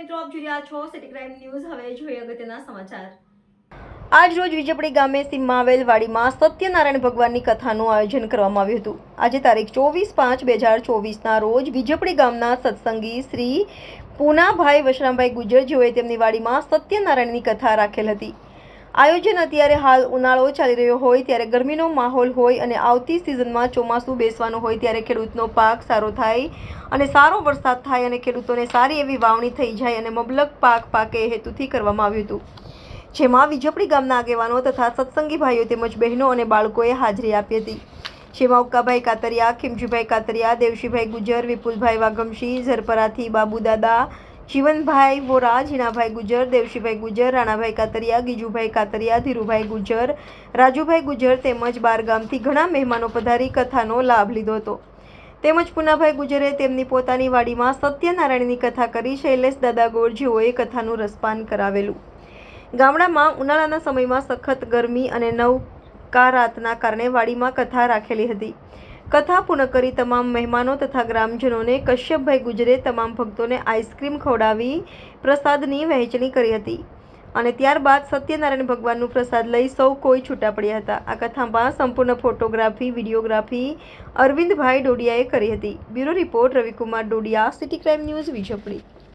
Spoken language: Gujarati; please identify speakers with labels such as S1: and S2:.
S1: આપ જોઈ રહ્યા છો સિટી ક્રાઇમ ન્યૂઝ હવે જોઈએ અગત્યના સમાચાર.
S2: આજ રોજ વિજયપડી ગામે સીમમાં આવેલ વાડીમાં સત્યનારાયણ ભગવાનની કથાનું આયોજન કરવામાં આવ્યું હતું. આજે તારીખ ચોવીસ પાંચ બે હજાર ચોવીસના રોજ વિજયપડી ગામના સત્સંગી શ્રી પૂનાભાઈ વશરામભાઈ ગુજર જેઓએ તેમની વાડીમાં સત્યનારાયણની કથા રાખેલ હતી. આયોજન અત્યારે હાલ ઉનાળો ચાલી રહ્યો હોય ત્યારે ગરમીનો માહોલ હોય અને આવતી સિઝનમાં ચોમાસું બેસવાનું હોય ત્યારે ખેડૂતનો પાક સારો થાય અને સારો વરસાદ થાય અને ખેડૂતોને સારી એવી વાવણી થઈ જાય અને મબલક પાક પાકે હેતુથી કરવામાં આવ્યું હતું. જેમાં વિજપડી ગામના આગેવાનો તથા સત્સંગી ભાઈઓ તેમજ બહેનો અને બાળકોએ હાજરી આપી હતી. જેમાં ઉક્કાભાઈ કાતરિયા, ખીમજીભાઈ કાતરિયા, દેવશીભાઈ ગુજર વિપુલભાઈ વાગમશી ઝરપરાથી બાબુદાદા જીવનભાઈ વોરા જીણાભાઈ ગુજર, દેવશીભાઈ ગુજર, રાણાભાઈ કાતરિયા, ગીજુભાઈ કાતરિયા, ધીરુભાઈ ગુજર, રાજુભાઈ ગુજર તેમજ બાર ગામથી ઘણા મહેમાનો પધારી કથાનો લાભ લીધો હતો. તેમજ પુનાભાઈ ગુજરે તેમની પોતાની વાડીમાં સત્યનારાયણની કથા કરી શૈલેષ દાદા ગોરજીઓએ કથાનું રસપાન કરાવેલું. ગામડામાં ઉનાળાના સમયમાં સખત ગરમી અને નવકારાતના કારણે વાડીમાં કથા રાખેલી હતી. કથા પૂર્ણ કરી તમામ મહેમાનો તથા ગ્રામજનોને કશ્યપભાઈ ગુજરે તમામ ભક્તોને આઈસ્ક્રીમ ખવડાવી પ્રસાદની વહેંચણી કરી હતી. અને ત્યારબાદ સત્યનારાયણ ભગવાનનું પ્રસાદ લઈ સૌ કોઈ છૂટા પડ્યા હતા. આ કથામાં સંપૂર્ણ ફોટોગ્રાફી, વિડીયોગ્રાફી અરવિંદભાઈ ડોડિયાએ કરી હતી. Bureau report Ravikumar Dodiya, city crime news, Vijaypuri.